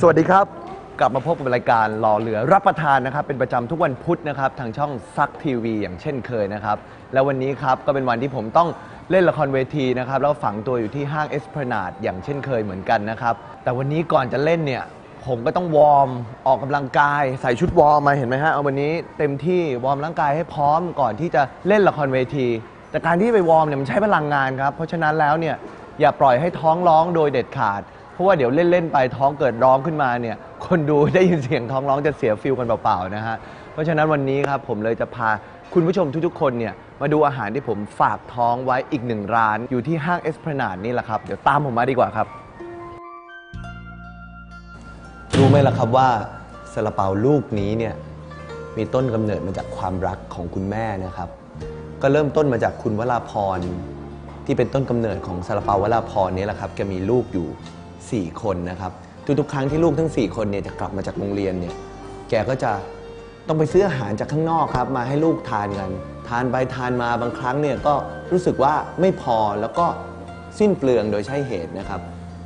สวัสดีครับ กลับมาพบกับรายการหล่อเหลือรับประทานนะครับ เป็นประจำทุกวันพุธนะครับ ทางช่องซักทีวีอย่างเช่นเคยนะครับ แล้ววันนี้ครับ ก็เป็นวันที่ผมต้องเล่นละครเวทีนะครับ แล้วฝังตัวอยู่ที่ห้างเอสพนาดอย่างเช่นเคยเหมือนกันนะครับ แต่วันนี้ก่อนจะเล่นเนี่ย ผมก็ต้องวอร์มออกกำลังกาย ใส่ชุดวอร์มมาเห็นไหมฮะเอาวันนี้เต็มที่วอร์มร่างกายให้พร้อมก่อนที่จะเล่นละครเวที แต่การที่ไปวอร์มเนี่ยมันใช้พลังงานครับเพราะฉะนั้นแล้วเนี่ยอย่าปล่อยให้ท้องร้องโดยเด็ดขาด เพราะว่าเดี๋ยวเล่น ๆ ไปท้องเกิดร้องขึ้นมาเนี่ย คนดูได้ยินเสียงท้องร้องจะเสียฟิลกันเปล่าๆนะฮะ เพราะฉะนั้นวันนี้ครับผมเลยจะพาคุณผู้ชมทุกๆ คนเนี่ยมาดูอาหารที่ผมฝากท้องไว้อีกหนึ่งร้าน อยู่ที่ห้างเอสพนาดนี่แหละครับ เดี๋ยวตามผมมาดีกว่าครับ รู้ไหมล่ะครับว่าซาลาเปาลูกนี้เนี่ยมีต้นกำเนิดมาจากความรักของคุณแม่นะครับ ก็เริ่มต้นมาจากคุณวราพรที่เป็นต้นกำเนิดของซาลาเปาวราพรนี่แหละครับแกมีลูกอยู่ 4 คนนะครับ ทุกๆ ครั้งที่ลูกทั้ง 4 คนเนี่ยจะกลับมาจากโรงเรียนเนี่ยแกก็จะต้องไปซื้ออาหารจากข้างนอกครับมาให้ลูกทานกัน ทานไปทานมาบางครั้งเนี่ยก็รู้สึกว่าไม่พอแล้วก็สิ้นเปลืองโดยใช่เหตุนะครับ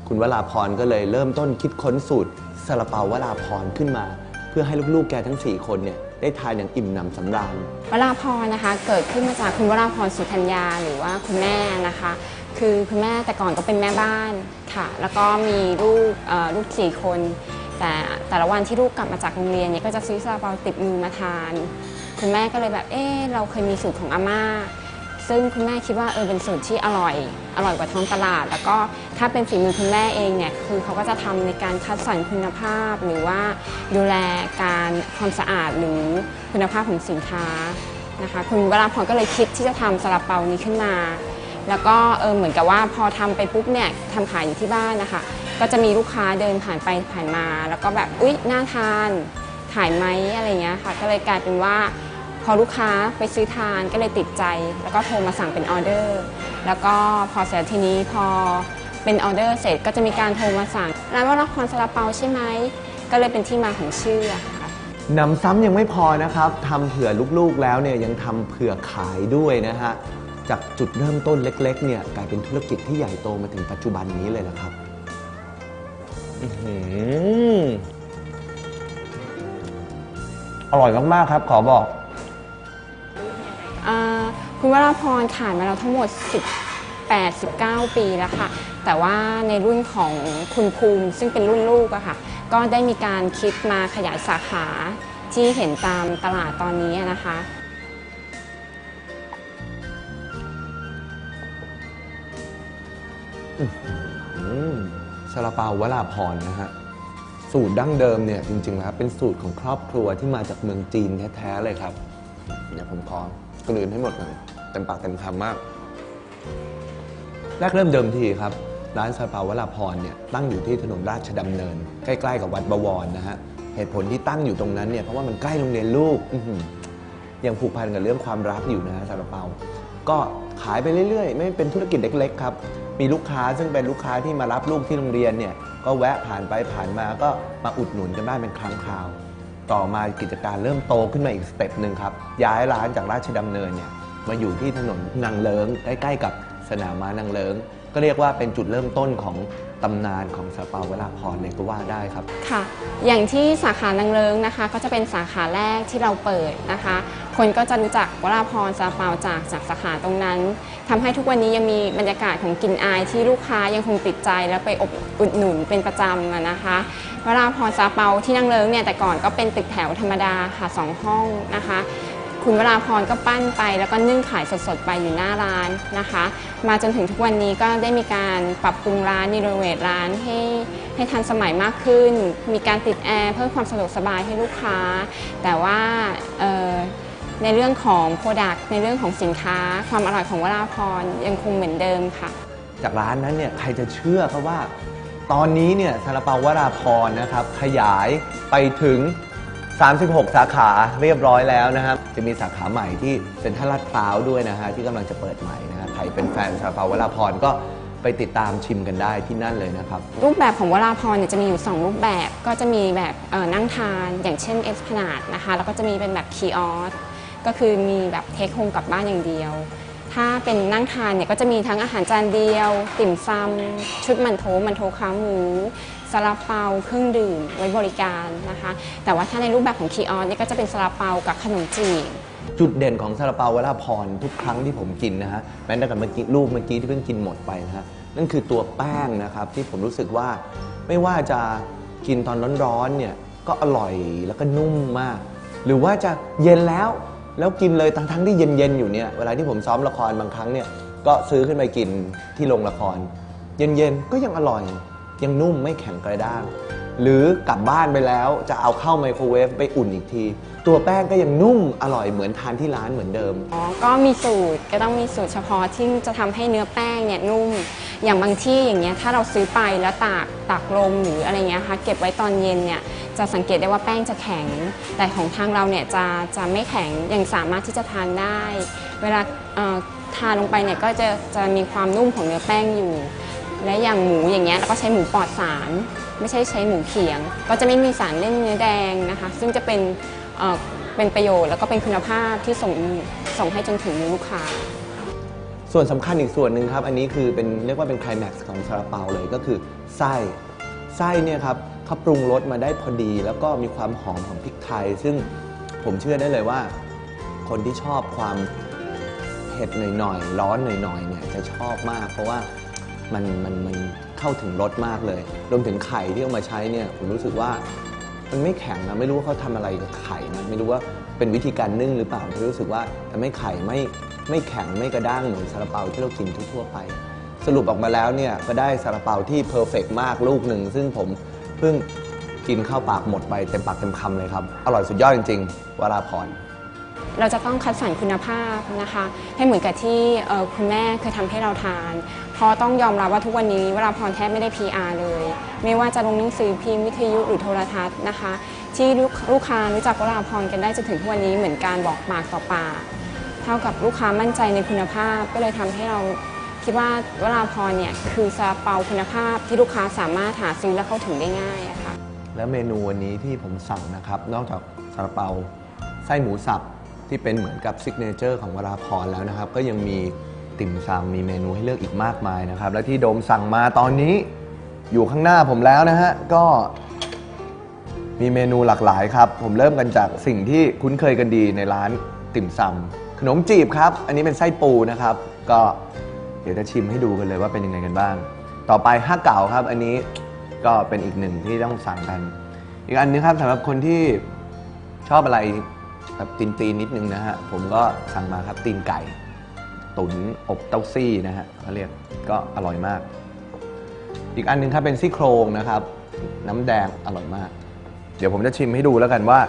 คุณวราพรก็เลยเริ่มต้นคิดค้นสูตรซาลาเปาวราพรขึ้นมา เพื่อให้ลูกๆ แกทั้ง 4 คนเนี่ยได้ทานอย่างอิ่มหนำสำราญวราพรนะคะ เกิดขึ้นมาจากคุณวราพรสุธัญญาหรือว่าคุณแม่นะคะ คือคุณแม่แต่ก่อนก็เป็นแม่บ้านค่ะ แล้วก็มีลูกลูกสี่คน แต่แต่ละวันที่ลูกกลับมาจากโรงเรียนเนี่ยก็จะซื้อซาลาเปาติดมือมาทาน คุณแม่ก็เลยแบบเออเราเคยมีสูตรของอาม่า ซึ่งคุณแม่คิดว่าเออเป็นสูตรที่อร่อย อร่อยกว่าท้องตลาด แล้วก็ถ้าเป็นฝีมือคุณแม่เองเนี่ยคือเขาก็จะทำในการคัดสรรคุณภาพ หรือว่าดูแลการความสะอาดหรือคุณภาพของสินค้านะคะคุณวราพรก็เลยคิดที่จะทำซาลาเปานี้ขึ้นมา แล้วก็เออเหมือนกับว่าพอทำไปปุ๊บเนี่ยทำขายอยู่ที่บ้านนะคะก็จะมีลูกค้าเดินผ่านไปผ่านมา แล้วก็แบบอุ๊ยน่าทานถ่ายไหมอะไรเงี้ยค่ะก็เลยกลายเป็นว่า พอลูกค้าไปซื้อทานก็เลยติดใจ แล้วก็โทรมาสั่งเป็นออเดอร์ แล้วก็พอเสร็จทีนี้พอเป็นออเดอร์เสร็จก็จะมีการโทรมาสั่งร้านว่าละครซาลาเปาใช่ไหมก็เลยเป็นที่มาของชื่อค่ะนำซ้ำยังไม่พอนะครับทำเผื่อลูกๆแล้วเนี่ยยังทำเผื่อขายด้วยนะฮะ จากจุดเริ่มต้นเล็กๆเนี่ยกลายเป็นธุรกิจที่ใหญ่โตมาถึงปัจจุบันนี้เลยนะครับอื้อร่อยมาก ๆ ครับ ขอบอกอาคุณวราพรขายมาแล้วทั้งหมด 18 19 ปีแล้วค่ะ แต่ว่าในรุ่นของคุณภูมิซึ่งเป็นรุ่นลูกอะค่ะ ก็ได้มีการคิดมาขยายสาขาที่เห็นตามตลาดตอนนี้นะคะ อืมซาลาเปาวราพรนะฮะ สูตรดั้งเดิมเนี่ยจริงๆแล้วเป็นสูตรของครอบครัวที่มาจากเมืองจีนแท้ๆเลยครับ เดี๋ยวผมขอกลืนให้หมดเลยเต็มปากเต็มคำมาก แรกเริ่มเดิมทีครับ ร้านซาลาเปาวราพรเนี่ยตั้งอยู่ที่ถนนราชดำเนิน ใกล้ๆกับวัดบวรนะฮะเหตุผลที่ตั้งอยู่ตรงนั้นเนี่ยเพราะว่ามันใกล้โรงเรียนลูก อื้อหือยังผูกพันกับเรื่องความรักอยู่นะฮะซาลาเปา ก็ ขายไปเรื่อยๆ ไม่เป็นธุรกิจเล็ก ๆ ครับ มีลูกค้าซึ่งเป็นลูกค้าที่มารับลูกที่โรงเรียนเนี่ยก็แวะผ่านไปผ่านมาก็มาอุดหนุนกันบ้างเป็นครั้งคราว ต่อมากิจการเริ่มโตขึ้นมาอีกสเต็ปหนึ่งครับย้ายร้านจากราชดำเนินเนี่ยมาอยู่ที่ถนนนางเลิงใกล้ๆกับสนามม้านางเลิงก็เรียกว่าเป็นจุดเริ่มต้นของตำนานของซาลาเปาเวลาพรเลยก็ว่าได้ครับ ค่ะ อย่างที่สาขานางเลิงนะคะ ก็จะเป็นสาขาแรกที่เราเปิดนะคะ คนก็จะรู้จักวราพรซาเปาจากจากสาขาตรงนั้นทำให้ทุกวันนี้ยังมีบรรยากาศของกลิ่นอายที่ลูกค้ายังคงติดใจแล้วไปอบอุดหนุนเป็นประจำนะคะวราพรซาเปาที่นางเลิงเนี่ยแต่ก่อนก็เป็นตึกแถวธรรมดาค่ะสองห้องนะคะคุณวราพรก็ปั้นไปแล้วก็นึ่งขายสดๆไปอยู่หน้าร้านนะคะ มาจนถึงทุกวันนี้ก็ได้มีการปรับปรุงร้านนิโรเวทร้านให้ให้ทันสมัยมากขึ้น มีการติดแอร์เพิ่มความสะดวกสบายให้ลูกค้า แต่ว่าเออ ในเรื่องของโปรดักต์ในเรื่องของสินค้า ความอร่อยของวราพรยังคงเหมือนเดิมค่ะ จากร้านนั้นเนี่ยใครจะเชื่อครับว่า ตอนนี้เนี่ยซาลาเปาวราพรนะครับขยายไปถึง 36 สาขาเรียบร้อยแล้วนะครับ จะมีสาขาใหม่ที่เซ็นทรัลลาดพร้าวด้วยนะฮะที่กำลังจะเปิดใหม่นะฮะใครเป็นแฟนซาลาเปาวราพรก็ไปติดตามชิมกันได้ที่นั่นเลยนะครับ รูปแบบของวราพรเนี่ยจะมีอยู่ 2 รูปแบบก็จะมีแบบเอ่อนั่งทาน อย่างเช่นเอสพนาดนะคะ แล้วก็จะมีเป็นแบบคีออส ก็คือมีแบบเทคโฮมกลับบ้านอย่างเดียว ถ้าเป็นนั่งทานเนี่ยก็จะมีทั้งอาหารจานเดียว ติ่มซำชุดมันโถมันโถขาหมูซาลาเปาเครื่องดื่มไว้บริการนะคะ แต่ว่าถ้าในรูปแบบของคีออสเนี่ยก็จะเป็นซาลาเปากับขนมจีบจุดเด่นของซาลาเปาวราพรทุกครั้งที่ผมกินนะฮะแม้แต่กับเมื่อกี้ลูกเมื่อกี้ที่เพิ่งกินหมดไปนะฮะนั่นคือตัวแป้งนะครับที่ผมรู้สึกว่าไม่ว่าจะกินตอนร้อนๆเนี่ยก็อร่อยแล้วก็นุ่มมาก หรือว่าจะเย็นแล้ว แล้วกินเลยทั้งๆที่เย็นๆอยู่เนี่ยเวลาที่ผมซ้อมละครบางครั้งเนี่ยก็ซื้อขึ้นไปกินที่โรงละคร เย็นๆก็ยังอร่อย ยังนุ่มไม่แข็งกระด้างหรือกลับบ้านไปแล้วจะเอาเข้าไมโครเวฟไปอุ่นอีกที ตัวแป้งก็ยังนุ่มอร่อยเหมือนทานที่ร้านเหมือนเดิม อ๋อ ก็มีสูตรก็ต้องมีสูตรเฉพาะที่จะทำให้เนื้อแป้งเนี่ยนุ่ม อย่างบางที่อย่างเงี้ยถ้าเราซื้อไปแล้วตากตากลมหรืออะไรเงี้ยค่ะเก็บไว้ตอนเย็นเนี่ยจะสังเกตได้ว่าแป้งจะแข็ง แต่ของทางเราเนี่ยจะจะไม่แข็งยังสามารถที่จะทานได้ เวลาเอ่อทานลงไปเนี่ยก็จะจะมีความนุ่มของเนื้อแป้งอยู่ และอย่างหมูอย่างเงี้ยเราก็ใช้หมูปลอดสาร ไม่ใช่ใช้หมูเขียง ก็จะไม่มีสารเล่นเนื้อแดงนะคะ ซึ่งจะเป็นเอ่อเป็นประโยชน์แล้วก็เป็นคุณภาพที่ส่งส่งให้จนถึงมือลูกค้า ส่วนสำคัญอีกส่วนหนึ่งครับ อันนี้คือเป็นเรียกว่าเป็นไคลแม็กซ์ของซาลาเปาเลยก็คือไส้ไส้เนี่ยครับเขาปรุงรสมาได้พอดี แล้วก็มีความหอมของพริกไทย ซึ่งผมเชื่อได้เลยว่า คนที่ชอบความเผ็ดหน่อยๆ ร้อนหน่อยๆเนี่ยจะชอบมาก เพราะว่า มันมันมันเข้าถึงรสมากเลย รวมถึงไข่ที่เอามาใช้เนี่ยผมรู้สึกว่ามันไม่แข็งนะไม่รู้ว่าเขาทำอะไรกับไข่นะไม่รู้ว่าเป็นวิธีการนึ่งหรือเปล่าแต่รู้สึกว่าทำให้ไข่ไม่ไม่แข็งไม่กระด้างเหมือนซาลาเปาที่เรากินทั่วไป สรุปออกมาแล้วเนี่ยก็ได้ซาลาเปาที่เพอร์เฟกมากลูกหนึ่งซึ่งผมเพิ่งกินเข้าปากหมดไปเต็มปากเต็มคำเลยครับ อร่อยสุดยอดจริงๆวราพร เราจะต้องคัดสรรคุณภาพนะคะ ให้เหมือนกับที่คุณแม่เคยทำให้เราทาน เพราะต้องยอมรับว่าทุกวันนี้เวลาพรแทบไม่ได้ PR เลย ไม่ว่าจะลงหนังสือพิมพ์วิทยุหรือโทรทัศน์นะคะ ที่ลูกค้ารู้จักวราพรกันได้จนถึงทุกวันนี้เหมือนการบอกปากต่อปากเท่ากับลูกค้ามั่นใจในคุณภาพก็เลยทำให้เราคิดว่าวราพรเนี่ยคือซาเปาคุณภาพที่ลูกค้าสามารถหาซื้อและเข้าถึงได้ง่ายะค่ะและเมนูวันนี้ที่ผมสั่งนะครับ นอกจากซาลาเปาไส้หมูสับ ที่เป็นเหมือนกับซิกเนเจอร์ของวราพรแล้วนะครับ ก็ยังมีติ่มซำมีเมนูให้เลือกอีกมากมายนะครับ และที่โดมสั่งมาตอนนี้อยู่ข้างหน้าผมแล้วนะฮะ ก็มีเมนูหลากหลายครับ ผมเริ่มกันจากสิ่งที่คุ้นเคยกันดีในร้านติ่มซำขนมจีบครับ อันนี้เป็นไส้ปูนะครับ ก็เดี๋ยวจะชิมให้ดูกันเลยว่าเป็นยังไงกันบ้าง ต่อไปห้าเก๋าครับ อันนี้ก็เป็นอีกหนึ่งที่ต้องสั่งกัน อีกอันนึงครับสำหรับคนที่ชอบอะไร แบบตีนตีนนิดนึงนะฮะ ผมก็สั่งมาครับตีนไก่ ตุ๋นอบเต้าซี่นะฮะเขาเรียกก็อร่อยมาก อีกอันหนึงครับเป็นซี่โครงนะครับ น้ำแดงอร่อยมาก เดี๋ยวผมจะชิมให้ดูแล้วกันว่า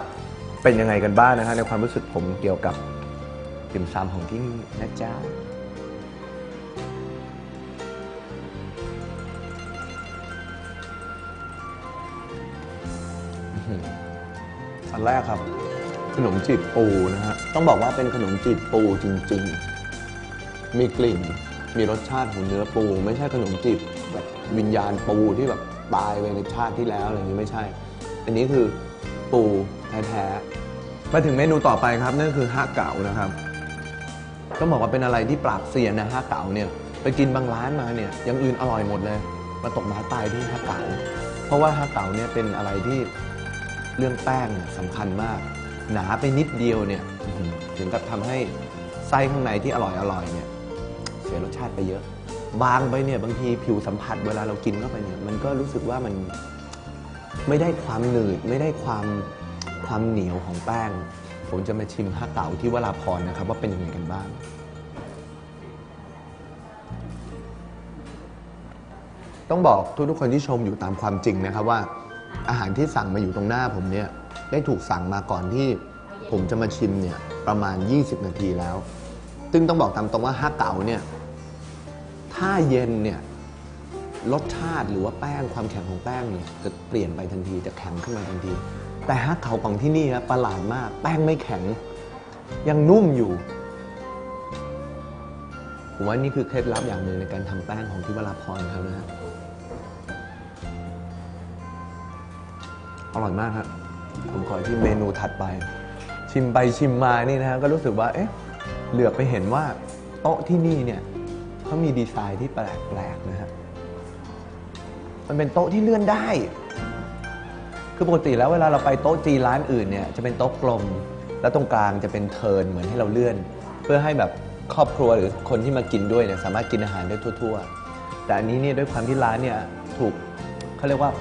เป็นยังไงกันบ้างนะฮะในความรู้สึกผมเกี่ยวกับติ่มซำของที่นี่นะจ๊ะอื้อหืออันแรกครับ ขนมจีบปูนะฮะ ต้องบอกว่าเป็นขนมจีบปูจริง ๆ มีกลิ่น มีรสชาติของเนื้อปู ไม่ใช่ขนมจีบแบบวิญญาณปูที่แบบตายไปในชาติที่แล้วอะไรอย่างนี้ไม่ใช่ อันนี้คือปูแท้ๆ มาถึงเมนูต่อไปครับนั่นคือห้าเก๋านะครับ ต้องบอกว่าเป็นอะไรที่ปราบเซียนนะห้าเก๋าเนี่ย ไปกินบางร้านมาเนี่ยยังอื่นอร่อยหมดเลย มาตกมาตายที่ห้าเก๋า เพราะว่าห้าเก๋าเนี่ยเป็นอะไรที่เรื่องแป้งสำคัญมาก หนาไปนิดเดียวเนี่ยถึงกับทำให้ไส้ข้างในที่อร่อยอร่อยเนี่ยเสียรสชาติไปเยอะ บางไปเนี่ยบางทีผิวสัมผัสเวลาเรากินเข้าไปเนี่ยมันก็รู้สึกว่ามันไม่ได้ความหนืดไม่ได้ความความเหนียวของแป้ง ผมจะมาชิมฮักเก๋าที่วราพรนะครับ ว่าเป็นยังไงกันบ้างต้องบอกทุกๆคนที่ชมอยู่ตามความจริงนะครับว่า อาหารที่สั่งมาอยู่ตรงหน้าผมเนี่ย ได้ถูกสั่งมาก่อนที่ผมจะมาชิมเนี่ยประมาณ 20 นาทีแล้ว ซึ่งต้องบอกตามตรงว่าฮักเก๋าเนี่ยถ้าเย็นเนี่ยรสชาติหรือว่าแป้งความแข็งของแป้งเนี่ยจะเปลี่ยนไปทันทีจะแข็งขึ้นมาทันที แต่ฮักเก๋าของที่นี่นะประหลาดมาก แป้งไม่แข็ง ยังนุ่มอยู่ผมว่านี่คือเคล็ดลับอย่างหนึ่งในการทำแป้งของที่วราพรเขานะฮะอร่อยมากครับ ผมขอที่เมนูถัดไป ชิมไปชิมมานี่นะฮะก็รู้สึกว่าเอ๊ะเหลือบไปเห็นว่าโต๊ะที่นี่เนี่ยเขามีดีไซน์ที่แปลกๆนะฮะมันเป็นโต๊ะที่เลื่อนได้ คือปกติแล้วเวลาเราไปโต๊ะจีนร้านอื่นเนี่ยจะเป็นโต๊ะกลม แล้วตรงกลางจะเป็นเทิร์นเหมือนให้เราเลื่อน เพื่อให้แบบครอบครัวหรือคนที่มากินด้วยเนี่ยสามารถกินอาหารได้ทั่ว ๆ แต่อันนี้เนี่ยด้วยความที่ร้านเนี่ยถูกเขาเรียกว่า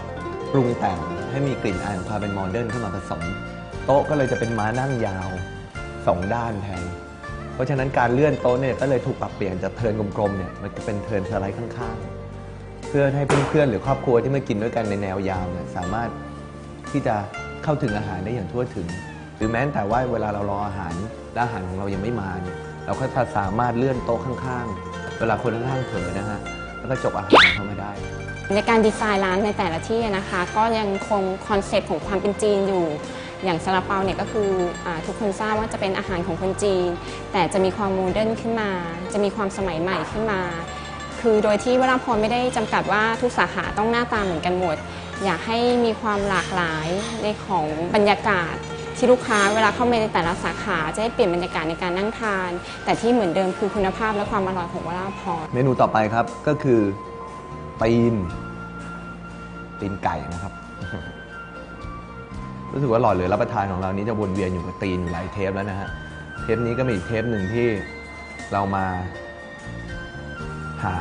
ปรุงแต่ง ให้มีกลิ่นอายของความเป็นโมเดิร์นเข้ามาผสม โต๊ะก็เลยจะเป็นม้านั่งยาวสองด้านแทน เพราะฉะนั้นการเลื่อนโต๊ะเนี่ยก็เลยถูกปรับเปลี่ยนจากเทินกลมๆเนี่ยมันจะเป็นเทินสไลด์ข้างๆ เพื่อให้เพื่อนๆหรือครอบครัวที่มากินด้วยกันในแนวยาวเนี่ยสามารถที่จะเข้าถึงอาหารได้อย่างทั่วถึง หรือแม้แต่ว่าเวลาเรารออาหารและอาหารของเรายังไม่มาเนี่ยเราก็สามารถเลื่อนโต๊ะข้างๆ เวลาคนข้างๆเผลอนะฮะแล้วก็จกอาหารเข้ามาได้ ในการดีไซน์ร้านในแต่ละที่นะคะ ก็ยังคงคอนเซปต์ของความเป็นจีนอยู่ อย่างซาลาเปาเนี่ยก็คืออทุกคนทราบว่าจะเป็นอาหารของคนจีน แต่จะมีความโมเดิร์นขึ้นมา จะมีความสมัยใหม่ขึ้นมา คือโดยที่วราพรไม่ได้จำกัดว่าทุกสาขาต้องหน้าตาเหมือนกันหมด อยากให้มีความหลากหลายในของบรรยากาศที่ลูกค้าเวลาเข้ามาในแต่ละสาขาจะให้เปลี่ยนบรรยากาศในการนั่งทาน แต่ที่เหมือนเดิมคือคุณภาพและความอร่อยของวราพรเมนูต่อไปครับก็คือ ตีน ตีนไก่นะครับ รู้สึกว่าหลอดเหลือรับประทานของเรานี้จะวนเวียนอยู่กับตีนอยู่หลายเทปแล้วนะฮะ เทปนี้ก็มีอีกเทปหนึ่งที่เรามา หา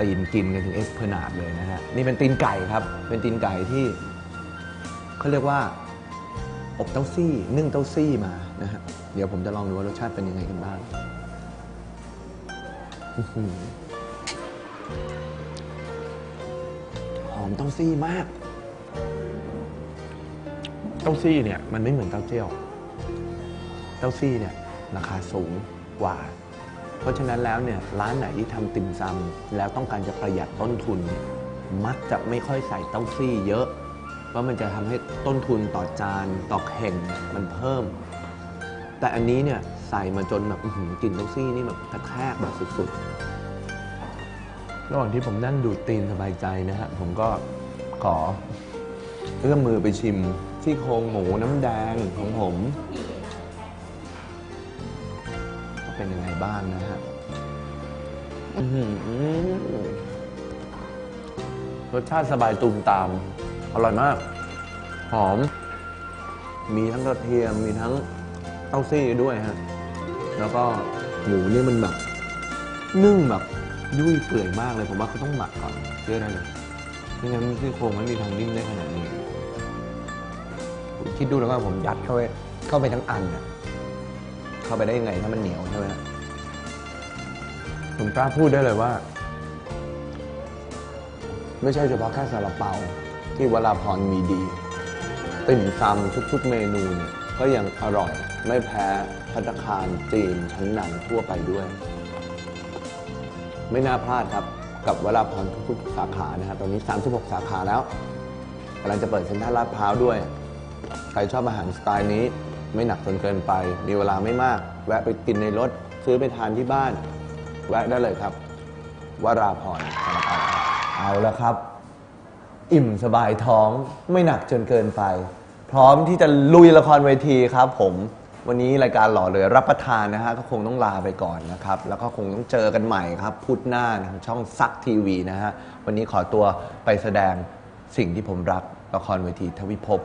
ตีนกินกันถึงเอสเพนาดเลยนะฮะ นี่เป็นตีนไก่ครับ เป็นตีนไก่ที่เขาเรียกว่าอบเต้าซี่ นึ่งเต้าซี่มานะฮะ เดี๋ยวผมจะลองดูว่ารสชาติเป็นยังไงกันบ้าง อมเต้าซี่มาก เต้าซี่เนี่ยมันไม่เหมือนเต้าเจี้ยว เต้าซี่เนี่ยราคาสูงกว่า เพราะฉะนั้นแล้วเนี่ยร้านไหนที่ทำติ่มซำแล้วต้องการจะประหยัดต้นทุน มักจะไม่ค่อยใส่เต้าซี่เยอะ เพราะมันจะทำให้ต้นทุนต่อจานต่อเข่งมันเพิ่ม แต่อันนี้เนี่ยใส่มาจนแบบอือหือกลิ่นเต้าซี่นี่แบบกระแทกแบบสุดๆ ระหว่างที่ผมนั่งดูดตีนสบายใจนะฮะ ผมก็ขอเอื้อมมือไปชิมที่โครงหมูน้ำแดงของผมว่าเป็นยังไงบ้างนะฮะอื้อหือรสชาติสบายตูมตาม อร่อยมาก หอม มีทั้งกระเทียมมีทั้งเต้าซี่ด้วยฮะ แล้วก็หมูนี่มันแบบ นึ่งแบบ ยุ่ยเปื่อยมากเลย ผมว่าเขาต้องหมักก่อนเชื่อได้เลยไม่งั้นซี่โครงไม่มีทางนิ่มได้ขนาดนี้ คิดดูแล้วว่าผมยัดเข้าไปเข้าไปทั้งอันน่ะเข้าไปได้ยังไงถ้ามันเหนียวใช่ไหมฮะผมกล้าพูดได้เลยว่า ไม่ใช่เฉพาะแค่ซาลาเปาที่วราพรมีดี ติ่มซำทุกๆเมนูเนี่ยก็ยังอร่อย ไม่แพ้พัตตาคารจีนชั้นนำทั่วไปด้วย ไม่น่าพลาดครับ กับวราพรทุกๆสาขานะครับตอนนี้ 36 สาขาแล้วกำลังจะเปิดเซ็นทรัลลาดพร้าวด้วย ใครชอบอาหารสไตล์นี้ ไม่หนักจนเกินไป มีเวลาไม่มาก แวะไปกินในรถ ซื้อไปทานที่บ้าน แวะได้เลยครับวราพรสาลาเอาล้วครับ อิ่มสบายท้อง ไม่หนักจนเกินไป พร้อมที่จะลุยละครเวทีครับผม วันนี้รายการหล่อเลยรับประทานนะฮะก็คงต้องลาไปก่อนนะครับ แล้วก็คงต้องเจอกันใหม่ครับ พุธหน้าทางช่องซักทีวีนะฮะ วันนี้ขอตัวไปแสดงสิ่งที่ผมรักละครเวทีทวิภพ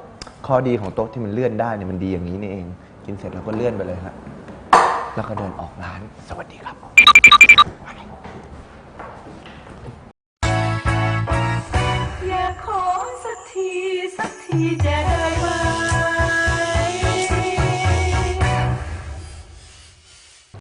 ข้อดีของโต๊ะที่มันเลื่อนได้เนี่ยมันดีอย่างนี้นี่เอง กินเสร็จแล้วก็เลื่อนไปเลยฮะ แล้วก็เดินออกร้าน สวัสดีครับอยาขอสักทีสักทีจะ